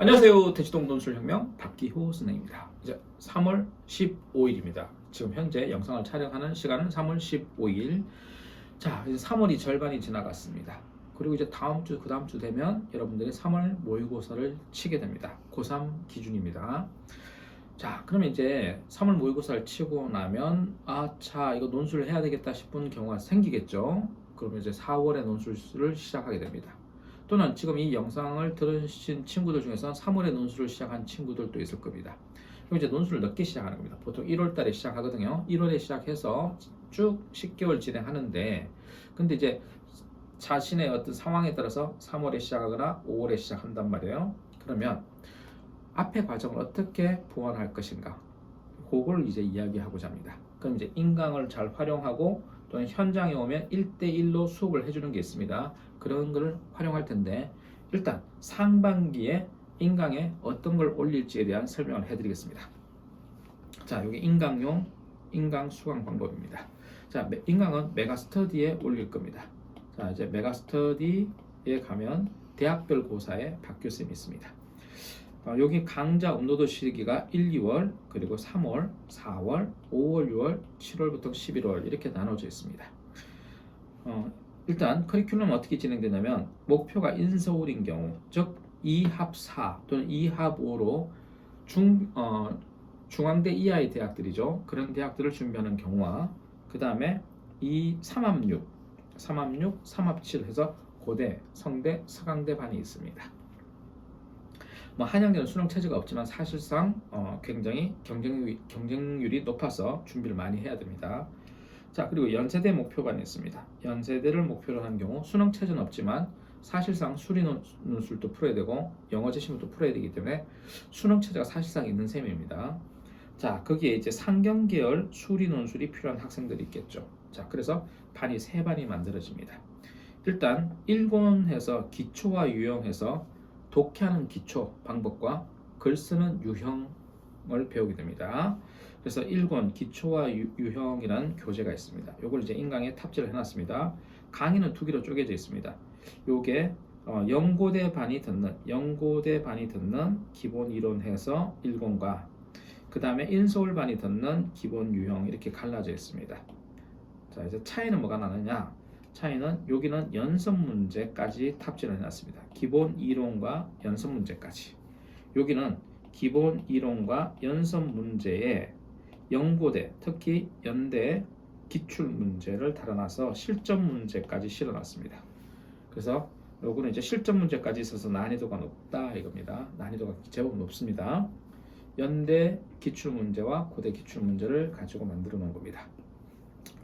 안녕하세요. 대치동 논술혁명 박기호 선생입니다. 이제 3월 15일입니다. 지금 현재 영상을 촬영하는 시간은 3월 15일. 자, 이제 3월이 절반이 지나갔습니다. 그리고 이제 다음 주, 그 다음 주 되면 여러분들이 3월 모의고사를 치게 됩니다. 고3 기준입니다. 자, 그러면 이제 3월 모의고사를 치고 나면, 아, 차, 이거 논술을 해야 되겠다 싶은 경우가 생기겠죠? 그러면 이제 4월에 논술을 시작하게 됩니다. 또는 지금 이 영상을 들으신 친구들 중에서 3월에 논술을 시작한 친구들도 있을 겁니다. 그럼 이제 논술을 늦게 시작하는 겁니다. 보통 1월 달에 시작하거든요. 1월에 시작해서 쭉 10개월 진행하는데, 근데 이제 자신의 어떤 상황에 따라서 3월에 시작하거나 5월에 시작한단 말이에요. 그러면 앞의 과정을 어떻게 보완할 것인가? 그걸 이제 이야기하고자 합니다. 그럼 이제 인강을 잘 활용하고 또는 현장에 오면 1대1로 수업을 해주는 게 있습니다. 그런 걸 활용할 텐데 일단 상반기에 인강에 어떤 걸 올릴지에 대한 설명을 해드리겠습니다. 자, 여기 인강용 인강 수강 방법입니다. 자, 메- 인강은 메가스터디에 올릴 겁니다. 자, 이제 메가스터디에 가면 대학별 고사에 박 교수님이 있습니다. 어, 여기 강좌 업로드 시기가 1, 2월, 그리고 3월, 4월, 5월, 6월, 7월부터 11월 이렇게 나눠져 있습니다. 어, 일단 커리큘럼 어떻게 진행되냐면 목표가 인서울인 경우, 즉 2합 4 또는 2합 5로 중 어, 중앙대 이하의 대학들이죠. 그런 대학들을 준비하는 경우와 그 다음에 이 3합 6, 3합 6, 3합 7 해서 고대, 성대, 서강대 반이 있습니다. 뭐 한양대는 수능 체제가 없지만 사실상 어, 굉장히 경쟁률이, 경쟁률이 높아서 준비를 많이 해야 됩니다. 자 그리고 연세대 목표반이 있습니다. 연세대를 목표로 한 경우 수능 체제는 없지만 사실상 수리 논- 논술도 풀어야 되고 영어 제시문도 풀어야 되기 때문에 수능 체제가 사실상 있는 셈입니다. 자 거기에 이제 상경 계열 수리 논술이 필요한 학생들이 있겠죠. 자 그래서 반이 세 반이 만들어집니다. 일단 1권에서 기초와 유형에서 독해하는 기초 방법과 글 쓰는 유형을 배우게 됩니다. 그래서 1권 기초와 유, 유형이라는 교재가 있습니다. 요걸 이제 인강에 탑재를 해놨습니다. 강의는 두 개로 쪼개져 있습니다. 요게 어, 연고대 반이 듣는 연고대 반이 듣는 기본 이론 해서 1권과 그 다음에 인서울 반이 듣는 기본 유형 이렇게 갈라져 있습니다. 자 이제 차이는 뭐가 나느냐? 차이는 여기는 연습 문제까지 탑재를 해놨습니다. 기본 이론과 연습 문제까지. 여기는 기본 이론과 연습 문제에 연고대, 특히 연대 기출 문제를 달아놔서 실전 문제까지 실어놨습니다. 그래서 요거는 이제 실전 문제까지 있어서 난이도가 높다 이겁니다. 난이도가 제법 높습니다. 연대 기출 문제와 고대 기출 문제를 가지고 만들어 놓은 겁니다.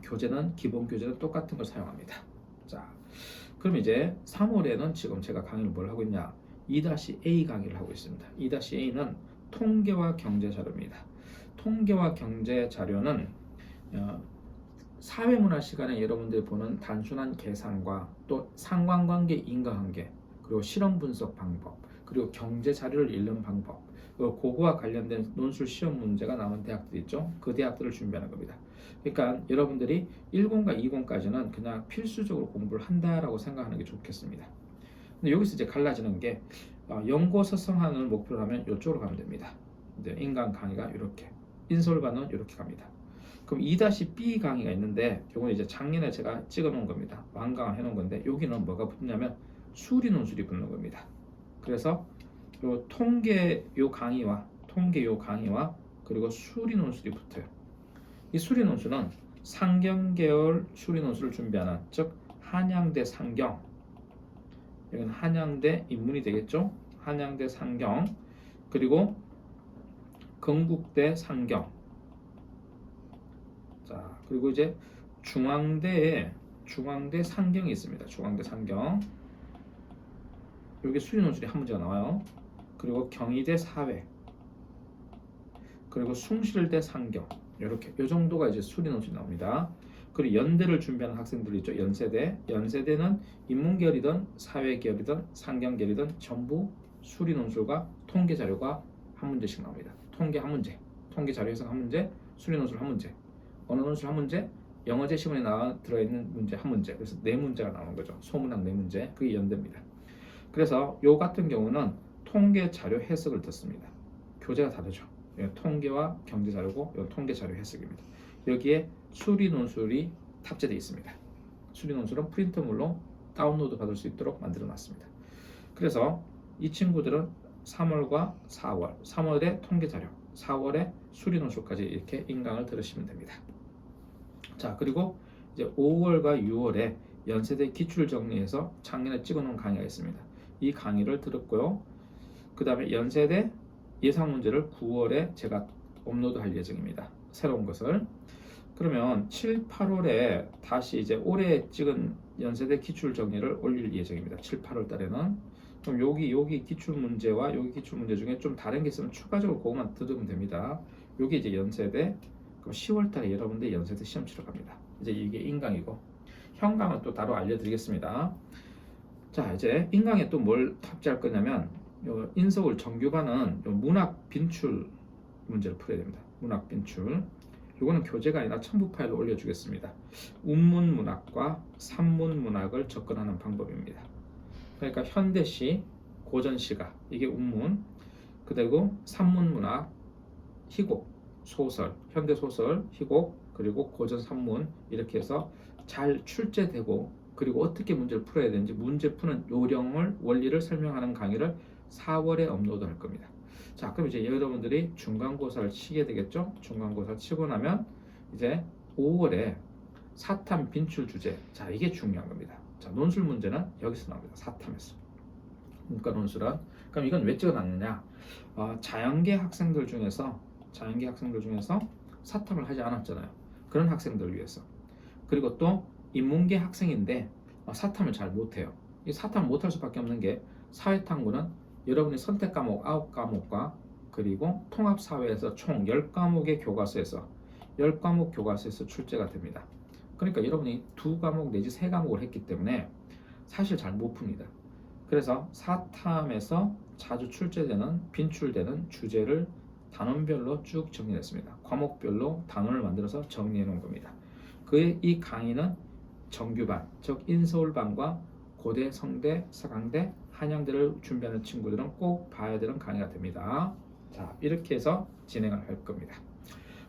교재는 기본 교재는 똑같은 걸 사용합니다. 자, 그럼 이제 3월에는 지금 제가 강의를 뭘 하고 있냐? 2-A 강의를 하고 있습니다. 2-A는 통계와 경제 자료입니다. 통계와 경제 자료는 어, 사회문화 시간에 여러분들이 보는 단순한 계산과 또 상관관계, 인과관계, 그리고 실험 분석 방법, 그리고 경제 자료를 읽는 방법, 그거와 관련된 논술 시험 문제가 나온 대학들 있죠. 그 대학들을 준비하는 겁니다. 그러니까 여러분들이 1권과 2권까지는 그냥 필수적으로 공부를 한다라고 생각하는 게 좋겠습니다. 근데 여기서 이제 갈라지는 게 어, 연고 서성하는 목표로 하면 이쪽으로 가면 됩니다. 인간 강의가 이렇게 인솔반은 이렇게 갑니다. 그럼 2-B 강의가 있는데 이건 이제 작년에 제가 찍어 놓은 겁니다. 완강을 해 놓은 건데 여기는 뭐가 붙냐면 수리 논술이 붙는 겁니다. 그래서 요 통계 요 강의와 통계 요 강의와 그리고 수리 논술이 붙어요. 이 수리 논술은 상경 계열 수리 논술을 준비하는 즉 한양대 상경 여기는 한양대 인문이 되겠죠? 한양대 상경 그리고 건국대 상경 자 그리고 이제 중앙대에 중앙대 상경이 있습니다. 중앙대 상경 여기 수리 논술이 한 문제가 나와요. 그리고 경희대 사회 그리고 숭실대 상경 이렇게 이 정도가 이제 수리 논술이 나옵니다. 그리고 연대를 준비하는 학생들이 있죠. 연세대 연세대는 인문계열이든 사회계열이든 상경계열이든 전부 수리 논술과 통계 자료가 한 문제씩 나옵니다. 통계 한 문제, 통계 자료 해석 한 문제, 수리 논술 한 문제, 언어 논술 한 문제, 영어 제시문에 나와 들어있는 문제 한 문제. 그래서 네 문제가 나오는 거죠. 소문학 네 문제. 그게 연대입니다. 그래서 요 같은 경우는 통계 자료 해석을 듣습니다. 교재가 다르죠. 이건 통계와 경제 자료고 이건 통계 자료 해석입니다. 여기에 수리 논술이 탑재되어 있습니다. 수리 논술은 프린터물로 다운로드 받을 수 있도록 만들어 놨습니다. 그래서 이 친구들은 3월과 4월, 3월의 통계 자료, 4월의 수리 논술까지 이렇게 인강을 들으시면 됩니다. 자, 그리고 이제 5월과 6월에 연세대 기출 정리해서 작년에 찍어놓은 강의가 있습니다. 이 강의를 들었고요. 그 다음에 연세대 예상 문제를 9월에 제가 업로드할 예정입니다. 새로운 것을. 그러면 7, 8월에 다시 이제 올해 찍은 연세대 기출 정리를 올릴 예정입니다. 7, 8월 달에는 그럼 여기 여기 기출 문제와 여기 기출 문제 중에 좀 다른 게 있으면 추가적으로 그것만 들으면 됩니다. 여기 이제 연세대 그럼 10월 달에 여러분들 연세대 시험 치러 갑니다. 이제 이게 인강이고 현강은 또 따로 알려드리겠습니다. 자 이제 인강에 또 뭘 탑재할 거냐면 요 인서울 정규반은 요 문학 빈출 문제를 풀어야 됩니다. 문학 빈출. 요거는 교재가 아니라 첨부 파일로 올려주겠습니다. 운문 문학과 산문 문학을 접근하는 방법입니다. 그러니까 현대시, 고전시가 이게 운문, 그리고 산문 문학, 희곡, 소설, 현대 소설, 희곡 그리고 고전 산문 이렇게 해서 잘 출제되고 그리고 어떻게 문제를 풀어야 되는지 문제 푸는 요령을 원리를 설명하는 강의를 4월에 업로드 할 겁니다. 자, 그럼 이제 여러분들이 중간고사를 치게 되겠죠? 중간고사 치고 나면 이제 5월에 사탐 빈출 주제. 자, 이게 중요한 겁니다. 자, 논술 문제는 여기서 나옵니다. 사탐에서. 문과 논술은 그럼 이건 왜 찍어놨느냐? 어, 자연계 학생들 중에서 자연계 학생들 중에서 사탐을 하지 않았잖아요. 그런 학생들 위해서. 그리고 또 인문계 학생인데 어, 사탐을 잘 못해요. 이 사탐을 못할 수밖에 없는 게 사회탐구는 여러분이 선택 과목 9과목과 그리고 통합 사회에서 총 10과목의 교과서에서 10과목 교과서에서 출제가 됩니다. 그러니까 여러분이 두 과목 내지 세 과목을 했기 때문에 사실 잘 못 풉니다. 그래서 사탐에서 자주 출제되는 빈출되는 주제를 단원별로 쭉 정리했습니다. 과목별로 단원을 만들어서 정리해 놓은 겁니다. 그의 이 강의는 정규반, 즉 인서울반과 고대, 성대, 서강대, 한양대를 준비하는 친구들은 꼭 봐야 되는 강의가 됩니다. 자, 이렇게 해서 진행을 할 겁니다.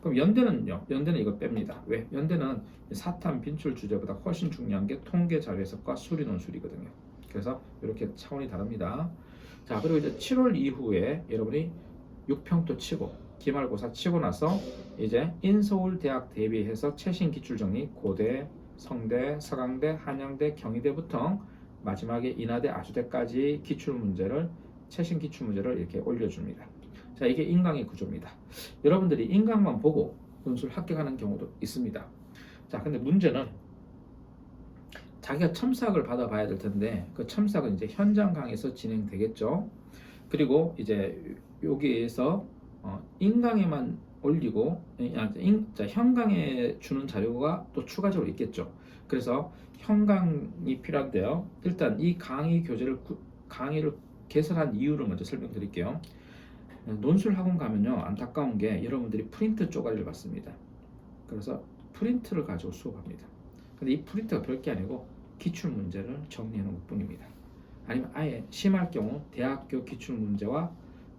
그럼 연대는요? 연대는 이거 뺍니다. 왜? 연대는 사탐 빈출 주제보다 훨씬 중요한 게 통계 자료 해석과 수리 논술이거든요. 그래서 이렇게 차원이 다릅니다. 자, 그리고 이제 7월 이후에 여러분이 6평도 치고 기말고사 치고 나서 이제 인서울 대학 대비해서 최신 기출 정리 고대, 성대, 서강대, 한양대, 경희대부터 마지막에 인하대, 아주대까지 기출 문제를 최신 기출 문제를 이렇게 올려줍니다. 자, 이게 인강의 구조입니다. 여러분들이 인강만 보고 논술 합격하는 경우도 있습니다. 자, 근데 문제는 자기가 첨삭을 받아봐야 될 텐데 그 첨삭은 이제 현장 강에서 진행되겠죠. 그리고 이제 여기에서 어, 인강에만 올리고 아, 인, 자, 현강에 주는 자료가 또 추가적으로 있겠죠. 그래서 현강이 필요한데요. 일단 이 강의 교재를 구- 강의를 개설한 이유를 먼저 설명드릴게요. 논술 학원 가면요 안타까운 게 여러분들이 프린트 쪼가리를 받습니다. 그래서 프린트를 가지고 수업합니다. 근데 이 프린트가 별게 아니고 기출 문제를 놓은 것뿐입니다. 아니면 아예 심할 경우 대학교 기출 문제와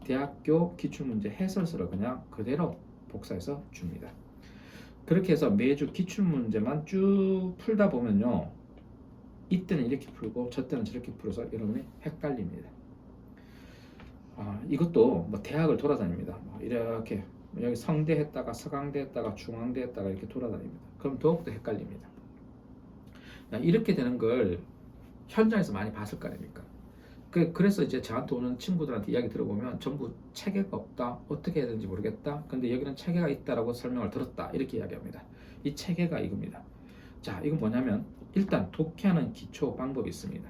대학교 기출 문제 해설서를 그냥 그대로 복사해서 줍니다. 그렇게 해서 매주 기출 문제만 쭉 풀다 보면요. 이때는 이렇게 풀고 저 때는 저렇게 풀어서 여러분이 헷갈립니다. 아, 이것도 뭐 대학을 돌아다닙니다. 뭐 이렇게 여기 성대 했다가 서강대 했다가 중앙대 했다가 이렇게 돌아다닙니다. 그럼 더욱더 헷갈립니다. 야, 이렇게 되는 걸 현장에서 많이 봤을 거 아닙니까? 그, 그래서 이제 저한테 오는 친구들한테 이야기 들어보면 전부 체계가 없다, 어떻게 해야 되는지 모르겠다. 근데 여기는 체계가 있다라고 설명을 들었다. 이렇게 이야기합니다. 이 체계가 이겁니다. 자, 이건 뭐냐면 일단 독해하는 기초 방법이 있습니다.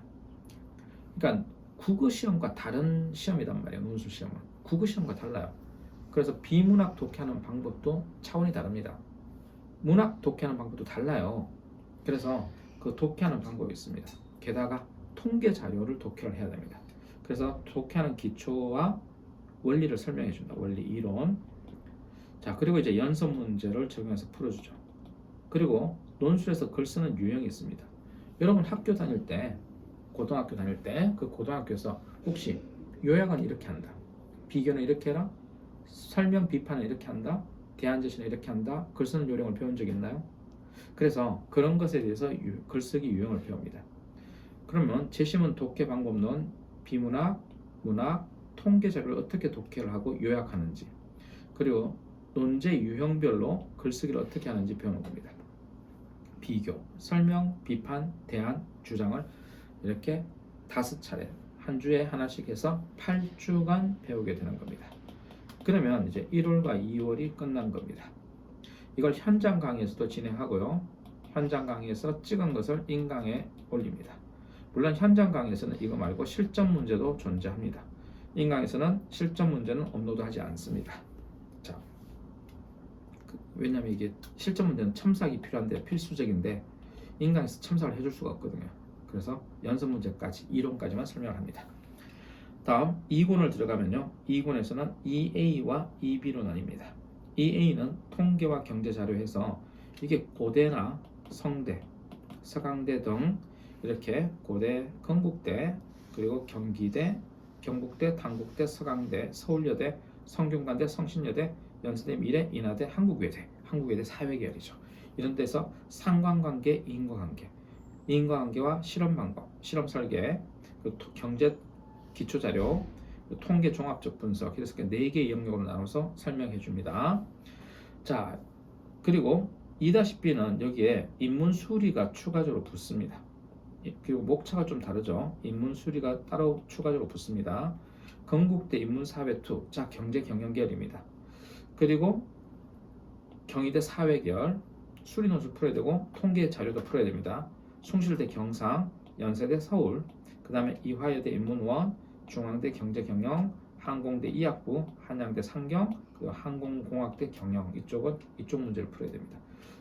그러니까 국어 시험과 다른 시험이란 말이에요. 논술 시험은 국어 시험과 달라요. 그래서 비문학 독해하는 방법도 차원이 다릅니다. 문학 독해하는 방법도 달라요. 그래서 그 독해하는 방법이 있습니다. 게다가 통계 자료를 독해를 해야 됩니다. 그래서 독해하는 기초와 원리를 설명해 준다. 원리 이론. 자, 그리고 이제 연습 문제를 적용해서 풀어 주죠. 그리고 논술에서 글 쓰는 유형이 있습니다. 여러분 학교 다닐 때, 고등학교 다닐 때, 그 고등학교에서 혹시 요약은 이렇게 한다. 비교는 이렇게 해라. 설명 비판은 이렇게 한다. 대안 제시는 이렇게 한다. 글 쓰는 요령을 배운 적 있나요? 그래서 그런 것에 대해서 유- 글쓰기 유형을 배웁니다. 그러면 제시문 독해 방법론, 비문학, 문학, 통계 자료를 어떻게 독해를 하고 요약하는지, 그리고 논제 유형별로 글쓰기를 어떻게 하는지 배우는 겁니다. 비교, 설명, 비판, 대안, 주장을 이렇게 다섯 차례 한 주에 하나씩 해서 8주간 배우게 되는 겁니다. 그러면 이제 1월과 2월이 끝난 겁니다. 이걸 현장 강의에서도 진행하고요. 현장 강의에서 찍은 것을 인강에 올립니다. 물론 현장 강의에서는 이거 말고 실전 문제도 존재합니다. 인강에서는 실전 문제는 업로드하지 않습니다. 자, 그- 왜냐하면 이게 실전 문제는 첨삭이 필요한데 필수적인데 인강에서 첨삭을 해줄 수가 없거든요. 그래서 연습 문제까지 이론까지만 설명을 합니다. 다음 2군을 들어가면요. 2군에서는 EA와 EB로 나뉩니다. EA는 통계와 경제 자료해서 이게 고대나 성대, 서강대 등 이렇게 고대, 건국대, 그리고 경기대, 경북대, 단국대, 서강대, 서울여대, 성균관대, 성신여대, 연세대, 미래, 인하대, 한국외대, 한국외대 사회계열이죠. 이런 데서 상관관계, 인과관계, 인과관계와 실험 방법, 실험 설계, 경제 기초 자료, 통계 종합적 분석 이렇게 네 개의 영역으로 나눠서 설명해 줍니다. 자, 그리고 2-B는 여기에 인문 수리가 추가적으로 붙습니다. 이- 그리고 목차가 좀 다르죠. 인문 수리가 따로 추가적으로 붙습니다. 건국대 인문사회 2, 자 경제 경영계열입니다. 그리고 경희대 사회계열, 수리 논술 풀어야 되고 통계 자료도 풀어야 됩니다. 숭실대 경상, 연세대 서울, 그 다음에 이화여대 인문원, 중앙대 경제경영, 항공대 이학부, 한양대 상경, 그리고 항공공학대 경영 이쪽은 이쪽 문제를 풀어야 됩니다.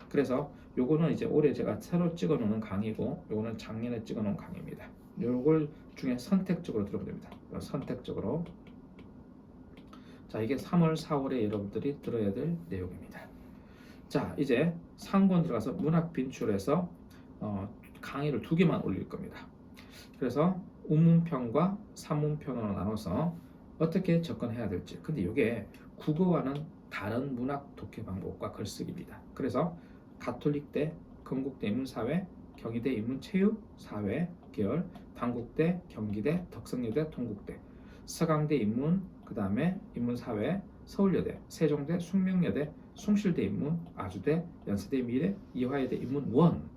그래서 요거는 이제 올해 제가 새로 찍어 놓은 강의고 요거는 작년에 찍어 놓은 강의입니다. 요걸 중에 선택적으로 들어보면 됩니다. 선택적으로 자 이게 3월 4월에 여러분들이 들어야 될 내용입니다. 자 이제 상권 들어가서 문학 빈출해서 어, 강의를 두 개만 올릴 겁니다. 그래서 우문편과 산문편으로 나눠서 어떻게 접근해야 될지. 근데 이게 국어와는 다른 문학 독해 방법과 글쓰기입니다. 그래서 가톨릭대, 건국대 인문사회, 경희대 인문체육 사회 계열, 단국대, 경기대, 덕성여대, 동국대, 서강대 인문, 그 다음에 인문사회, 서울여대, 세종대, 숙명여대, 숭실대 인문, 아주대, 연세대 미래, 이화여대 인문원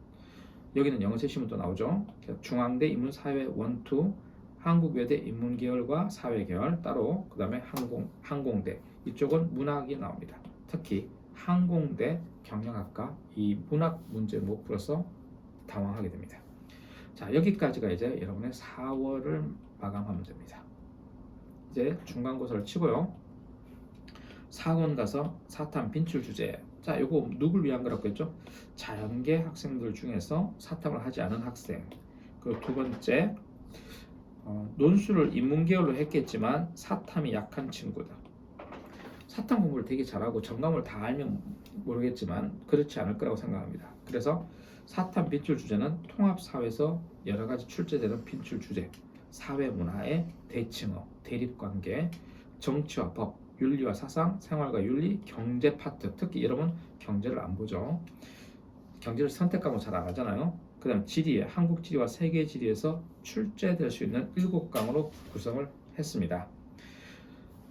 여기는 영어 제시문도 나오죠. 중앙대 인문사회 원투, 한국외대 인문계열과 사회계열 따로 그 다음에 항공, 항공대 이쪽은 문학이 나옵니다. 특히 항공대 경영학과 이 문학 문제 못 풀어서 당황하게 됩니다. 자 여기까지가 이제 여러분의 4월을 마감하면 됩니다. 이제 중간고사를 치고요. 4권 가서 사탐 빈출 주제 자 요거 누굴 위한 거라고 했죠? 자연계 학생들 중에서 사탐을 하지 않은 학생 그리고 두 번째 어, 논술을 인문계열로 했겠지만 사탐이 약한 친구다. 사탐 공부를 되게 잘하고 정감을 다 알면 모르겠지만 그렇지 않을 거라고 생각합니다. 그래서 사탐 빈출 주제는 통합사회에서 여러 가지 출제되는 빈출 주제, 사회 문화의 대칭어, 대립관계, 정치와 법, 윤리와 사상, 생활과 윤리, 경제 파트, 특히 여러분 경제를 안 보죠. 경제를 선택 과목 잘안 하잖아요. 그 다음 지리, 한국 지리와 세계 지리에서 출제될 수 있는 일곱 강으로 구성을 했습니다.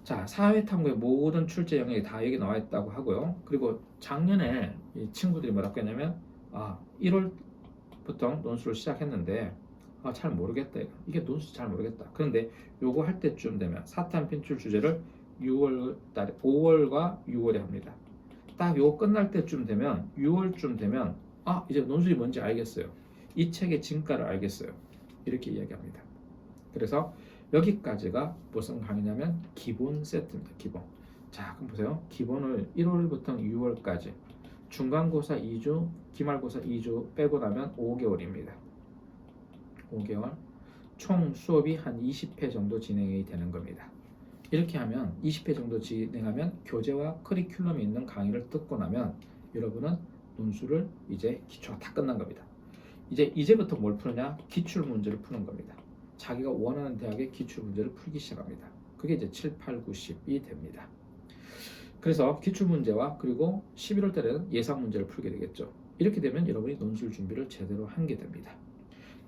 자, 사회 탐구의 모든 출제 영역이 다 여기 나와 있다고 하고요. 그리고 작년에 이 친구들이 뭐라고 했냐면 아, 1월부터 논술을 시작했는데 아, 잘 모르겠다. 이게 논술 잘 모르겠다. 그런데 요거 할 때쯤 되면 사탐 빈출 주제를 6월 달에 5월과 6월에 합니다. 딱 요거 끝날 때쯤 되면 6월쯤 되면 아 이제 논술이 뭔지 알겠어요. 이 책의 진가를 알겠어요. 이렇게 이야기합니다. 그래서 여기까지가 무슨 강의냐면 기본 세트입니다. 기본. 자 그럼 보세요. 기본을 1월부터 6월까지 중간고사 2주, 기말고사 2주 빼고 나면 5개월입니다. 5개월. 총 수업이 한 20회 정도 진행이 되는 겁니다. 이렇게 하면 20회 정도 진행하면 교재와 커리큘럼이 있는 강의를 듣고 나면 여러분은 논술을 이제 기초가 다 끝난 겁니다. 이제 이제부터 뭘 푸느냐? 기출 문제를 푸는 겁니다. 자기가 원하는 대학의 기출 문제를 풀기 시작합니다. 그게 이제 7, 8, 9, 10이 됩니다. 그래서 기출 문제와 그리고 11월 달에는 예상 문제를 풀게 되겠죠. 이렇게 되면 여러분이 논술 준비를 제대로 한 게 됩니다.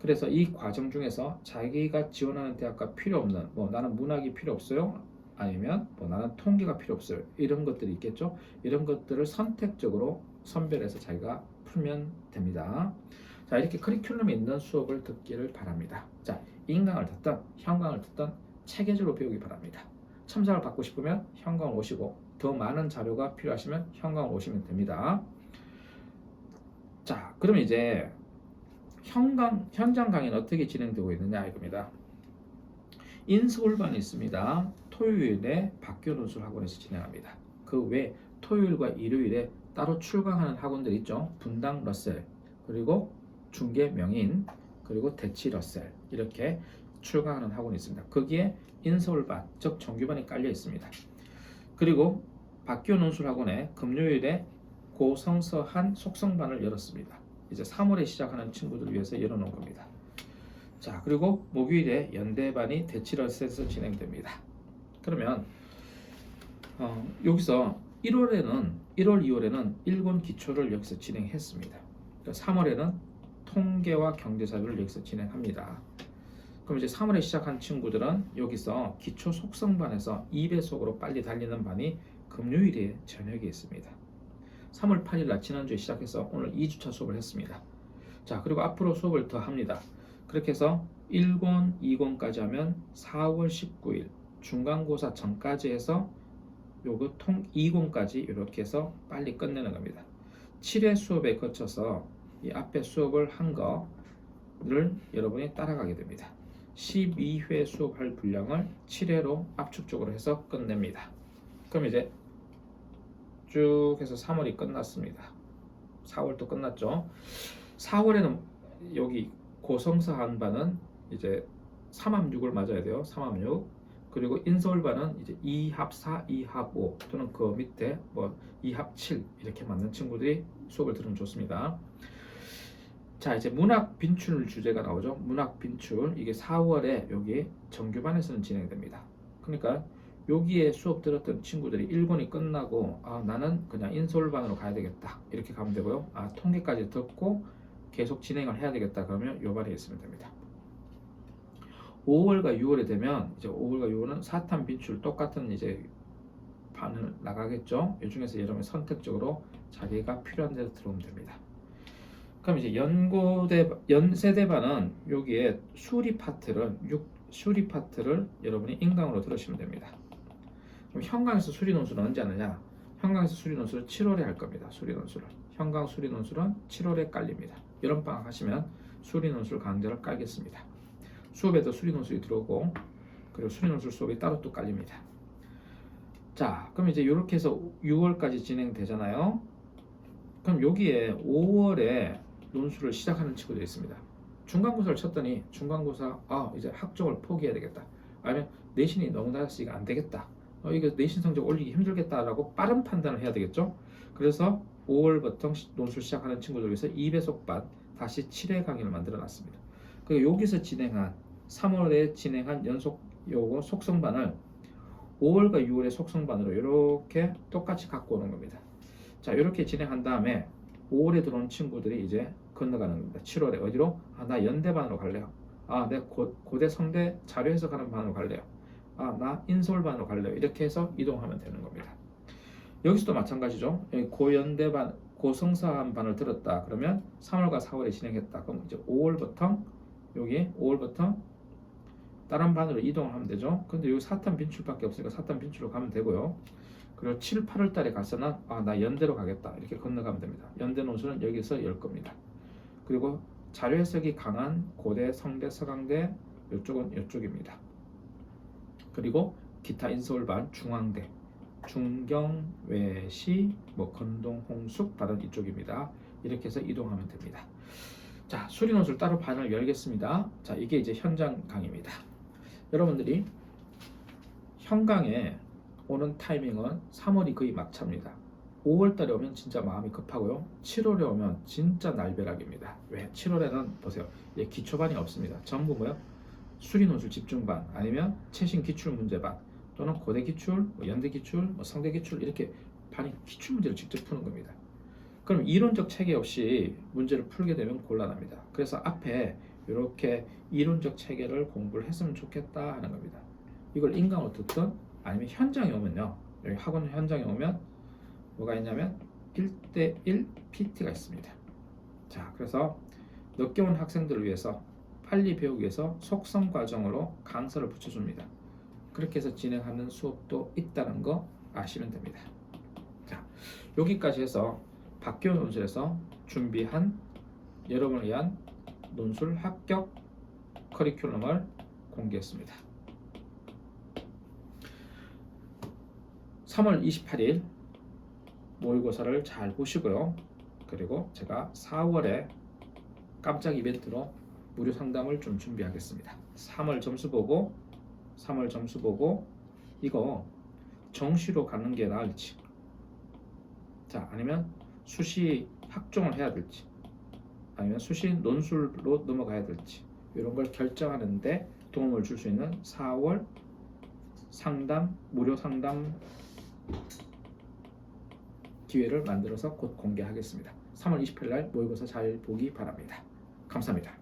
그래서 이 과정 중에서 자기가 지원하는 대학과 필요 없는 뭐 나는 문학이 필요 없어요. 아니면 뭐 나는 통계가 필요 없어요. 이런 것들이 있겠죠. 이런 것들을 선택적으로 선별해서 자기가 풀면 됩니다. 자 이렇게 커리큘럼에 있는 수업을 듣기를 바랍니다. 자 인강을 듣던 현강을 듣던 체계적으로 배우기 바랍니다. 첨삭을 받고 싶으면 현강 오시고 더 많은 자료가 필요하시면 현강 오시면 됩니다. 자 그러면 이제 현강 현장 강의는 어떻게 진행되고 있느냐 이겁니다. 인서울반이 있습니다. 토요일에 박교 논술 학원에서 진행합니다. 그 외 토요일과 일요일에 따로 출강하는 학원들 있죠. 분당 러셀 그리고 중계 명인 그리고 대치 러셀 이렇게 출강하는 학원이 있습니다. 거기에 인서울반 즉 정규반이 깔려 있습니다. 그리고 박교 논술 학원에 금요일에 고성서한 속성반을 열었습니다. 이제 3월에 시작하는 친구들을 위해서 열어놓은 겁니다. 자 그리고 목요일에 연대반이 대치러셋에서 진행됩니다. 그러면 어, 여기서 1월에는 1월 2월에는 일본 기초를 여기서 진행했습니다. 3월에는 통계와 경제사를 여기서 진행합니다. 그럼 이제 3월에 시작한 친구들은 여기서 기초 속성반에서 2배속으로 빨리 달리는 반이 금요일에 저녁에 있습니다. 3월 8일 날 지난주에 시작해서 오늘 2주차 수업을 했습니다. 자, 그리고 앞으로 수업을 더 합니다. 그렇게 해서 1권, 2권까지 하면 4월 19일 중간고사 전까지 해서 요거 통 2권까지 이렇게 해서 빨리 끝내는 겁니다. 7회 수업에 거쳐서 이 앞에 수업을 한 거를 여러분이 따라가게 됩니다. 12회 수업할 분량을 7회로 압축적으로 해서 끝냅니다. 그럼 이제 쭉 해서 3월이 끝났습니다. 4월도 끝났죠. 4월에는 여기 고성사 한반은 이제 3합 6을 맞아야 돼요. 3합 6. 그리고 인서울반은 이제 2합 4, 2합 5 또는 그 밑에 뭐 2합 7 이렇게 맞는 친구들이 수업을 들으면 좋습니다. 자 이제 문학 빈출 주제가 나오죠. 문학 빈출 이게 4월에 여기 정규반에서는 진행됩니다. 그러니까 여기에 수업 들었던 친구들이 1권이 끝나고 아 나는 그냥 인솔반으로 가야 되겠다 이렇게 가면 되고요 아 통계까지 듣고 계속 진행을 해야 되겠다 그러면 요 반에 있으면 됩니다 5월과 6월에 되면 이제 5월과 6월은 사탄 빈출 똑같은 이제 반을 나가겠죠 이 중에서 여러분 선택적으로 자기가 필요한 데서 들어오면 됩니다 그럼 이제 연고대 연세대반은 여기에 수리 파트를 6 수리 파트를 여러분이 인강으로 들으시면 됩니다. 그럼 현강에서 수리 논술은 언제 하느냐? 현강에서 수리 논술은 7월에 할 겁니다. 수리 논술을. 현강 수리 논술은 7월에 깔립니다. 여름 방학 하시면 수리 논술 강좌를 깔겠습니다. 수업에도 수리 논술이 들어오고 그리고 수리 논술 수업이 따로 또 깔립니다. 자, 그럼 이제 이렇게 해서 6월까지 진행되잖아요. 그럼 여기에 5월에 논술을 시작하는 친구들이 있습니다. 중간고사를 쳤더니 중간고사 아 이제 학종을 포기해야 되겠다. 아니면 내신이 너무 낮았으니까 안 되겠다. 어, 이거 내신 성적 올리기 힘들겠다라고 빠른 판단을 해야 되겠죠. 그래서 5월부터 논술 시작하는 친구들 위해서 2배속 반 다시 7회 강의를 만들어 놨습니다. 그리고 여기서 진행한 3월에 진행한 연속 요거 속성반을 5월과 6월의 속성반으로 이렇게 똑같이 갖고 오는 겁니다. 자, 이렇게 진행한 다음에 5월에 들어온 친구들이 이제 건너가는 겁니다. 7월에 어디로? 아, 나 연대반으로 갈래요. 아, 내 고, 고대 성대 자료 해석하는 반으로 갈래요. 아, 나 인솔반으로 갈래요. 이렇게 해서 이동하면 되는 겁니다. 여기서도 마찬가지죠. 고연대반, 고성사한 반을 들었다. 그러면 3월과 4월에 진행했다. 그럼 이제 5월부터 여기 5월부터 다른 반으로 이동하면 되죠. 근데 여기 사탄 빈출밖에 없으니까 사탄 빈출로 가면 되고요. 그리고 7, 8월 달에 가서는 아, 나 연대로 가겠다. 이렇게 건너가면 됩니다. 연대 논술은 여기서 열 겁니다. 그리고 자료 해석이 강한 고대, 성대, 서강대 이쪽은 이쪽입니다. 그리고 기타 인서울반 중앙대, 중경, 외시, 뭐 건동, 홍숙 반은 이쪽입니다. 이렇게 해서 이동하면 됩니다. 자, 수리 논술 따로 반을 열겠습니다. 자, 이게 이제 현장 강의입니다. 여러분들이 현강에 오는 타이밍은 3월이 거의 막차입니다. 5월 달에 오면 진짜 마음이 급하고요. 7월에 오면 진짜 날벼락입니다. 왜? 7월에는 보세요. 예, 기초반이 없습니다. 전부 뭐요? 수리 논술 집중반 아니면 최신 기출 문제반 또는 고대 기출, 뭐 연대 기출, 뭐 상대 기출 이렇게 반이 기출 문제를 직접 푸는 겁니다. 그럼 이론적 체계 없이 문제를 풀게 되면 곤란합니다. 그래서 앞에 이렇게 이론적 체계를 공부를 했으면 좋겠다 하는 겁니다. 이걸 인강으로 듣든 아니면 현장에 오면요. 여기 학원 현장에 오면 뭐가 있냐면 1대1 PT가 있습니다. 자, 그래서 늦게 온 학생들을 위해서 빨리 배우기 위해서 속성 과정으로 강사를 붙여줍니다. 그렇게 해서 진행하는 수업도 있다는 거 아시면 됩니다. 자, 여기까지 해서 박기호 논술에서 준비한 여러분을 위한 논술 합격 커리큘럼을 공개했습니다. 3월 28일 모의고사를 잘 보시고요. 그리고 제가 4월에 깜짝 이벤트로 무료 상담을 좀 준비하겠습니다. 3월 점수 보고 3월 점수 보고 이거 정시로 가는 게 나을지 자 아니면 수시 학종을 해야 될지 아니면 수시 논술로 넘어가야 될지 이런 걸 결정하는데 도움을 줄 수 있는 4월 상담 무료 상담 기회를 만들어서 곧 공개하겠습니다. 3월 28일 날 모의고사 잘 보기 바랍니다. 감사합니다.